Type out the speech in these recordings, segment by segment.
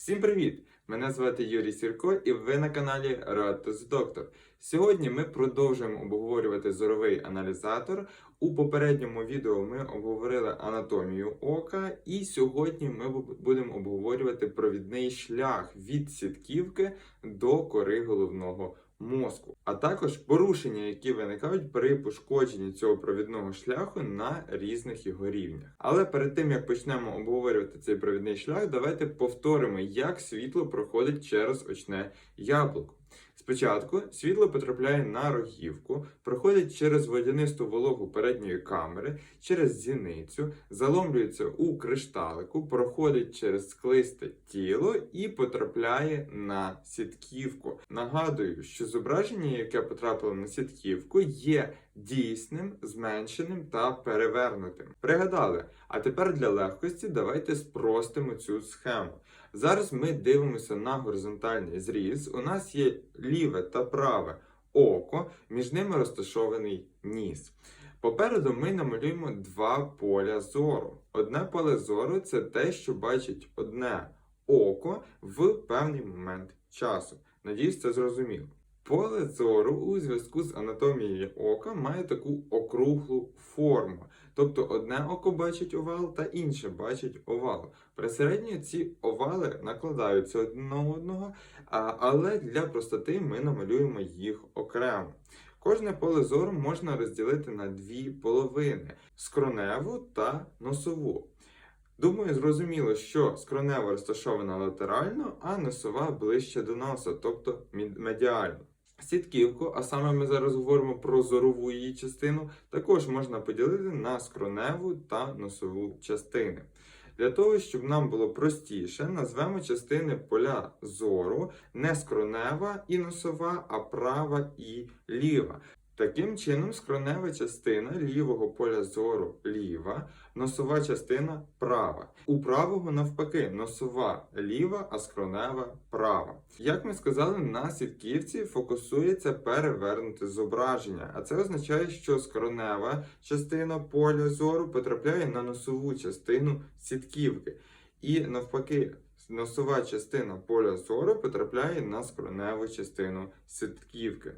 Всім привіт! Мене звати Юрій Сірко, і ви на каналі Road Доктор. Сьогодні ми продовжуємо обговорювати зоровий аналізатор. У попередньому відео ми обговорили анатомію ока, і сьогодні ми будемо обговорювати провідний шлях від сітківки до кори головного мозку, а також порушення, які виникають при пошкодженні цього провідного шляху на різних його рівнях. Але перед тим як почнемо обговорювати цей провідний шлях, давайте повторимо, як світло проходить через очне яблуко. Спочатку світло потрапляє на рогівку, проходить через водянисту вологу передньої камери, через зіницю, заломлюється у кришталику, проходить через склисте тіло і потрапляє на сітківку. Нагадую, що зображення, яке потрапило на сітківку, є дійсним, зменшеним та перевернутим. Пригадали, а тепер для легкості давайте спростимо цю схему. Зараз ми дивимося на горизонтальний зріз. У нас є ліве та праве око, між ними розташований ніс. Попереду ми намалюємо два поля зору. Одне поле зору це те, що бачить одне око в певний момент часу. Надіюсь, це зрозуміло. Поле зору у зв'язку з анатомією ока має таку округлу форму. Тобто одне око бачить овал та інше бачить овал. Присередньо ці овали накладаються один на одного, але для простоти ми намалюємо їх окремо. Кожне поле зору можна розділити на дві половини скроневу та носову. Думаю, зрозуміло, що скронева розташована латерально, а носова ближче до носа, тобто медіально. Сітківку, а саме ми зараз говоримо про зорову її частину, також можна поділити на скроневу та носову частини. Для того, щоб нам було простіше, назвемо частини поля зору не скронева і носова, а права і ліва. Таким чином, скронева частина лівого поля зору ліва, носова частина права. У правого навпаки, носова ліва, а скронева права. Як ми сказали, на сітківці фокусується перевернуте зображення, а це означає, що скронева частина поля зору потрапляє на носову частину сітківки. І навпаки, носова частина поля зору потрапляє на скроневу частину сітківки.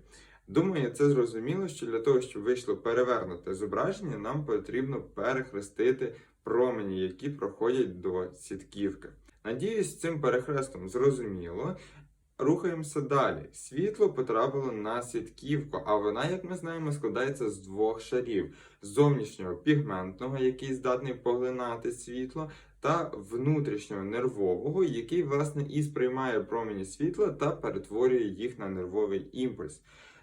Думаю, це зрозуміло, що для того, щоб вийшло перевернуте зображення, нам потрібно перехрестити промені, які проходять до сітківки. Надіюсь, цим перехрестом зрозуміло. Рухаємося далі. Світло потрапило на сітківку, а вона, як ми знаємо, складається з двох шарів: зовнішнього пігментного, який здатний поглинати світло, та внутрішнього нервового, який, власне, і сприймає промені світла та перетворює їх на нервовий імпульс.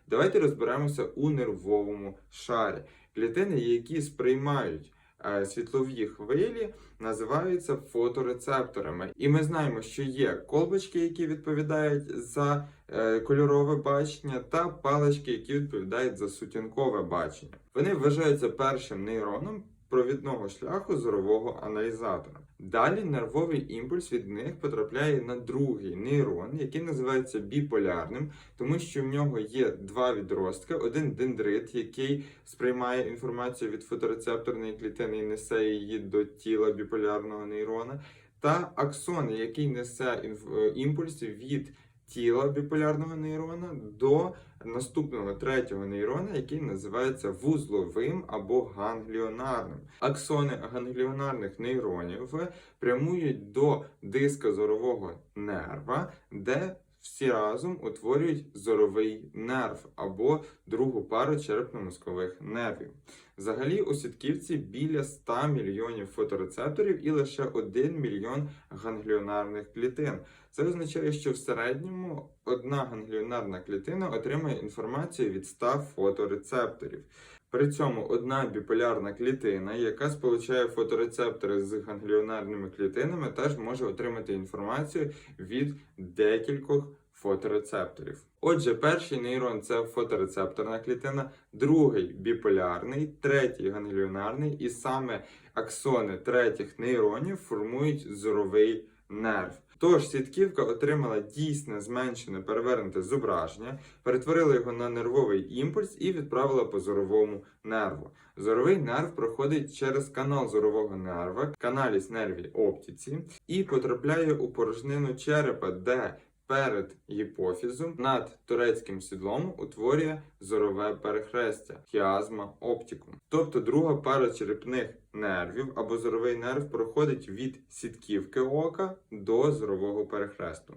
Давайте розберемося у нервовому шарі. Клітини, які сприймають е, світлові хвилі, називаються фоторецепторами. І ми знаємо, що є колбочки, які відповідають за е, кольорове бачення, та палички, які відповідають за сутінкове бачення. Вони вважаються першим нейроном провідного шляху зорового аналізатора. Далі нервовий імпульс від них потрапляє на другий нейрон, який називається біполярним, тому що в нього є два відростки: один дендрит, який сприймає інформацію від фоторецепторної клітини і несе її до тіла біполярного нейрона, та аксон, який несе е, імпульс від тіла біполярного нейрона до наступного третього нейрона, який називається вузловим або гангліонарним. Аксони гангліонарних нейронів прямують до диска зорового нерва, де всі разом утворюють зоровий нерв або другу пару черепно-мозкових нервів. Взагалі у сітківці біля 100 мільйонів фоторецепторів і лише 1 мільйон гангліонарних клітин. Це означає, що в середньому одна гангліонарна клітина отримує інформацію від 100 фоторецепторів. При цьому одна біполярна клітина, яка сполучає фоторецептори з гангліонарними клітинами, теж може отримати інформацію від декількох фоторецепторів. Отже, перший нейрон це фоторецепторна клітина, другий біполярний, третій гангліонарний, і саме аксони третіх нейронів формують зоровий нерв. Тож сітківка отримала дійсне зменшене перевернуте зображення, перетворила його на нервовий імпульс і відправила по зоровому нерву. Зоровий нерв проходить через канал зорового нерва, каналіс нерві оптиці, і потрапляє у порожнину черепа, де перед гіпофізом над турецьким сідлом утворює зорове перехрестя хіазма оптикум. Тобто друга пара черепних нервів або зоровий нерв проходить від сітківки ока до зорового перехресту.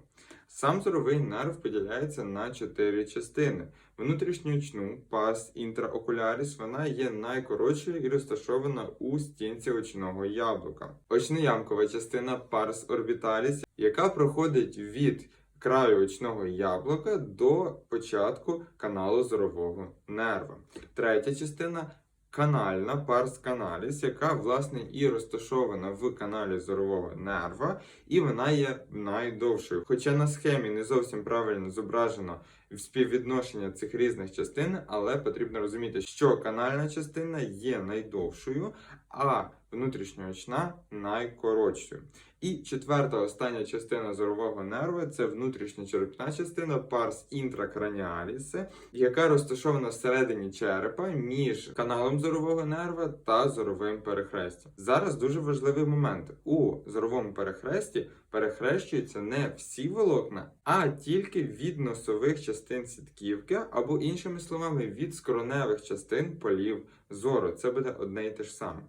Сам зоровий нерв поділяється на чотири частини. Внутрішньоочну пас інтраокуляріс вона є найкоротшою і розташована у стінці очного яблука. Очноямкова частина парс орбіталіс, яка проходить від краю очного яблука до початку каналу зорового нерва. Третя частина канальна парс каналіс, яка власне і розташована в каналі зорового нерва, і вона є найдовшою. Хоча на схемі не зовсім правильно зображено співвідношення цих різних частин, але потрібно розуміти, що канальна частина є найдовшою, а внутрішньоочна найкоротшою. І четверта остання частина зорового нерва це внутрішньочерепна частина парс інтракраніаліс, яка розташована всередині черепа між каналом зорового нерва та зоровим перехрестям. Зараз дуже важливий момент. У зоровому перехресті перехрещуються не всі волокна, а тільки від носових частин сітківки, або іншими словами, від скроневих частин полів зору. Це буде одне і те ж саме.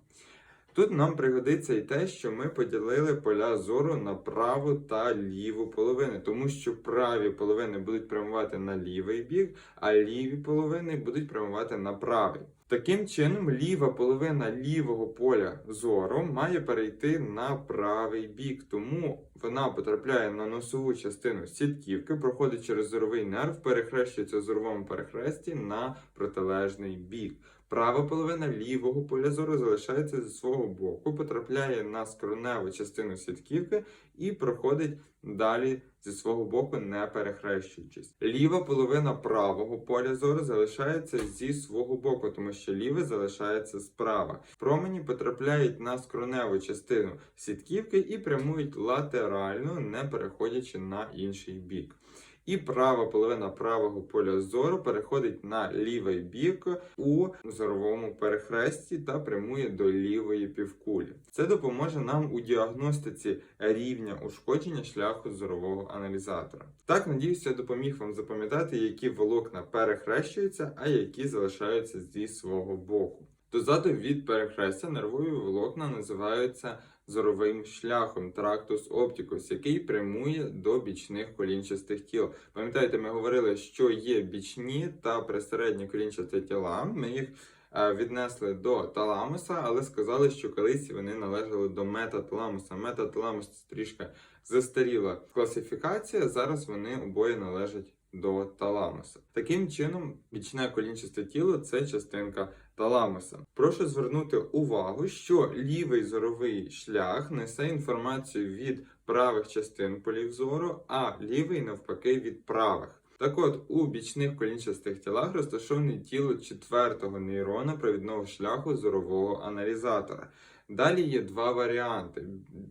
Тут нам пригодиться і те, що ми поділили поля зору на праву та ліву половини, тому що праві половини будуть прямувати на лівий бік, а ліві половини будуть прямувати на правий. Таким чином, ліва половина лівого поля зору має перейти на правий бік, тому вона потрапляє на носову частину сітківки, проходить через зоровий нерв, перехрещується в зоровому перехресті на протилежний бік. Права половина лівого поля зору залишається зі свого боку, потрапляє на скроневу частину сітківки і проходить далі зі свого боку, не перехрещуючись. Ліва половина правого поля зору залишається зі свого боку, тому що ліве залишається справа. Промені потрапляють на скроневу частину сітківки і прямують латерально, не переходячи на інший бік. І права половина правого поля зору переходить на лівий бік у зоровому перехресті та прямує до лівої півкулі. Це допоможе нам у діагностиці рівня ушкодження шляху зорового аналізатора. Так, надіюся, допоміг вам запам'ятати, які волокна перехрещуються, а які залишаються зі свого боку. Дозаду від перехрестя нервові волокна називаються зоровим шляхом трактус оптикус, який прямує до бічних колінчастих тіл. Пам'ятаєте, ми говорили, що є бічні та присередні колінчасті тіла. Ми їх е, віднесли до таламуса, але сказали, що колись вони належали до метаталамуса. Метаталамус це трішки застаріла класифікація. Зараз вони обоє належать до таламуса. Таким чином, бічне колінчасте тіло це частинка таламуса. Прошу звернути увагу, що лівий зоровий шлях несе інформацію від правих частин полів зору, а лівий навпаки від правих. Так от, у бічних колінчастих тілах розташоване тіло четвертого нейрона провідного шляху зорового аналізатора. Далі є два варіанти.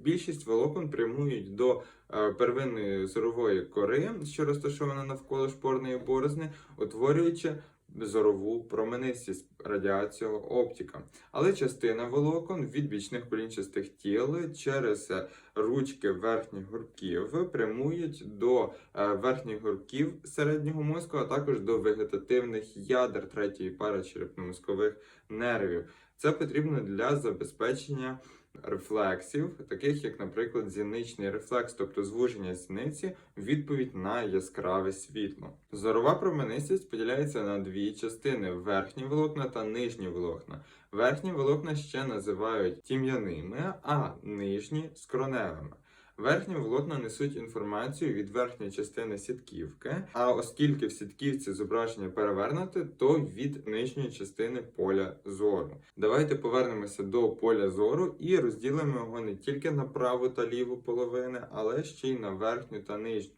Більшість волокон прямують до е, первинної зорової кори, що розташована навколо шпорної борозни, утворюючи зорову променистість радіацію оптика. Але частина волокон від бічних колінчастих тіл через ручки верхніх гурків прямують до е, верхніх гурків середнього мозку, а також до вегетативних ядер третьої пари черепно-мозкових нервів. Це потрібно для забезпечення рефлексів, таких як, наприклад, зіничний рефлекс, тобто звуження зіниці відповідь на яскраве світло. Зорова променистість поділяється на дві частини: верхні волокна та нижні волокна. Верхні волокна ще називають тім'яними, а нижні скроневими. Верхні волокна несуть інформацію від верхньої частини сітківки, а оскільки в сітківці зображення перевернуте, то від нижньої частини поля зору. Давайте повернемося до поля зору і розділимо його не тільки на праву та ліву половини, але ще й на верхню та нижню.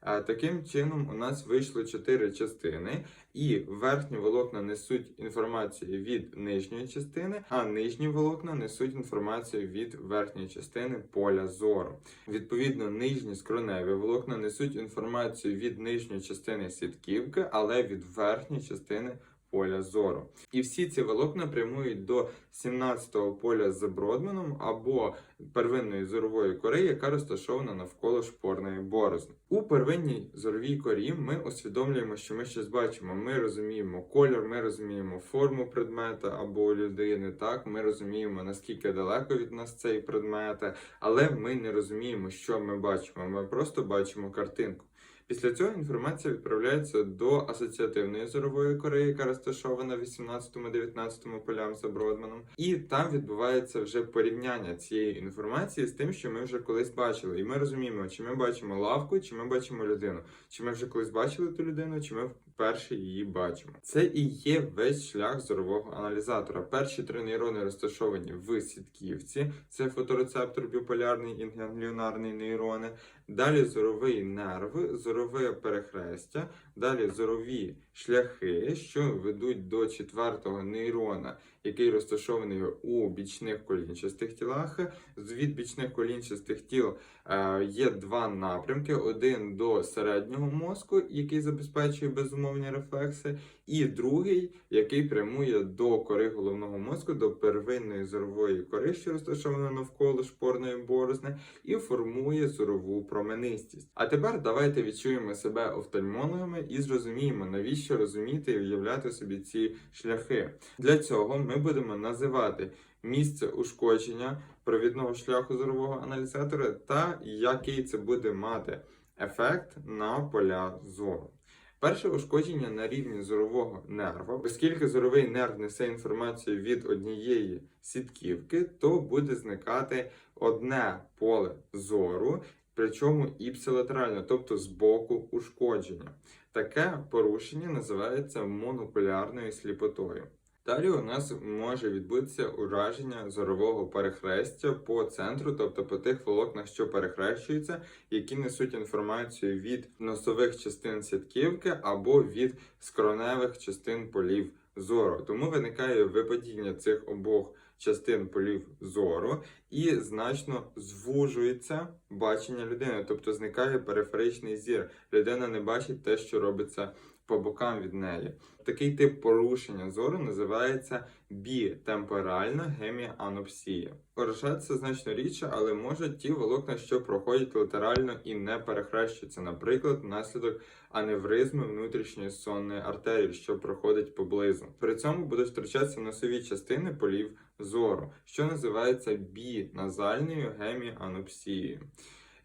Таким чином, у нас вийшло чотири частини, і верхні волокна несуть інформацію від нижньої частини, а нижні волокна несуть інформацію від верхньої частини поля зору. Відповідно, нижні скроневі волокна несуть інформацію від нижньої частини сітківки, але від верхньої частини поля зору. І всі ці волокна прямують до 17-го поля з Бродманом або первинної зорової кори, яка розташована навколо шпорної борозни. У первинній зоровій корі ми усвідомлюємо, що ми щось бачимо. Ми розуміємо кольор, ми розуміємо форму предмета або людини. Так, ми розуміємо наскільки далеко від нас цей предмет, але ми не розуміємо, що ми бачимо. Ми просто бачимо картинку. Після цього інформація відправляється до асоціативної зорової кори, яка розташована в 18-19 полям за Бродманом, і там відбувається вже порівняння цієї інформації з тим, що ми вже колись бачили. І ми розуміємо, чи ми бачимо лавку, чи ми бачимо людину, чи ми вже колись бачили ту людину, чи ми вперше її бачимо. Це і є весь шлях зорового аналізатора. Перші три нейрони розташовані в сітківці, це фоторецептор біполярний і нейрони. Далі зоровий нерв, зорове перехрестя, далі зорові шляхи, що ведуть до четвертого нейрона, який розташований у бічних колінчастих тілах. Від бічних колінчастих тіл е, є два напрямки: один до середнього мозку, який забезпечує безумовні рефлекси, і другий, який прямує до кори головного мозку, до первинної зорової кори, що розташована навколо шпорної борозни, і формує зорову променистість. А тепер давайте відчуємо себе офтальмологами і зрозуміємо, навіщо розуміти і уявляти собі ці шляхи. Для цього ми будемо називати місце ушкодження провідного шляху зорового аналізатора та який це буде мати ефект на поля зору. Перше ушкодження на рівні зорового нерва, оскільки зоровий нерв несе інформацію від однієї сітківки, то буде зникати одне поле зору, причому іпсилатерально, тобто з боку ушкодження. Таке порушення називається монокулярною сліпотою. Далі у нас може відбутися ураження зорового перехрестя по центру, тобто по тих волокнах, що перехрещуються, які несуть інформацію від носових частин сітківки або від скроневих частин полів зору. Тому виникає випадіння цих обох частин полів зору і значно звужується бачення людини, тобто зникає периферичний зір. Людина не бачить те, що робиться по бокам від неї. Такий тип порушення зору називається бітемпоральна геміанопсія. Виражається значно рідше, але можуть ті волокна, що проходять латерально і не перехрещуються, наприклад, внаслідок аневризми внутрішньої сонної артерії, що проходить поблизу. При цьому будуть втрачатися носові частини полів зору, що називається біназальною геміанопсією.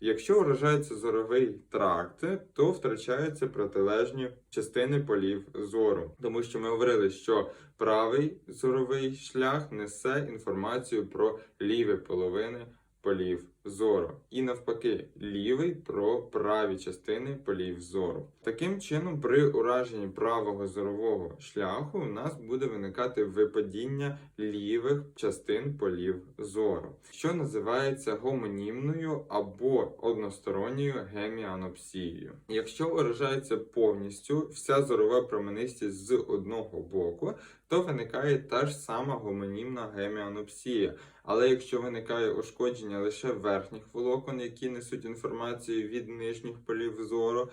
Якщо вражається зоровий тракт, то втрачаються протилежні частини полів зору, тому що ми говорили, що правий зоровий шлях несе інформацію про ліві половини полів зору, і навпаки, лівий про праві частини полів зору. Таким чином, при ураженні правого зорового шляху у нас буде виникати випадіння лівих частин полів зору, що називається гомонімною або односторонньою геміанопсією. Якщо уражається повністю вся зорова променистість з одного боку, то виникає та ж сама гомонімна геміанопсія. Але якщо виникає ушкодження лише верхніх волокон, які несуть інформацію від нижніх полів зору,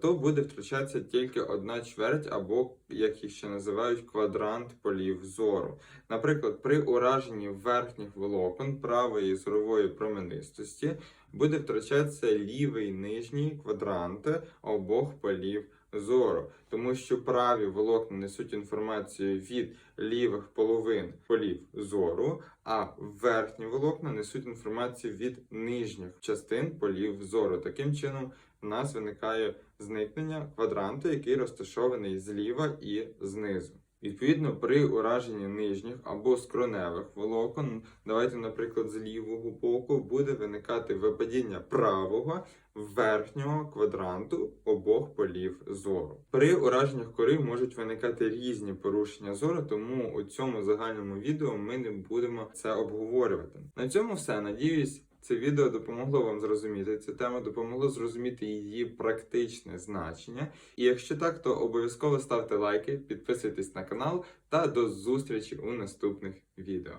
то буде втрачатися тільки одна чверть, або, як їх ще називають, квадрант полів зору. Наприклад, при ураженні верхніх волокон правої зорової променистості буде втрачатися лівий нижній квадрант обох полів зору, тому що праві волокна несуть інформацію від лівих половин полів зору, а верхні волокна несуть інформацію від нижніх частин полів зору. Таким чином, у нас виникає зникнення квадранту, який розташований зліва і знизу. Відповідно, при ураженні нижніх або скроневих волокон, давайте, наприклад, з лівого боку буде виникати випадіння правого верхнього квадранту обох полів зору. При ураженнях кори можуть виникати різні порушення зору, тому у цьому загальному відео ми не будемо це обговорювати. На цьому все. Надіюсь. Це відео допомогло вам зрозуміти цю тему, допомогло зрозуміти її практичне значення. І якщо так, то обов'язково ставте лайки, підписуйтесь на канал та до зустрічі у наступних відео.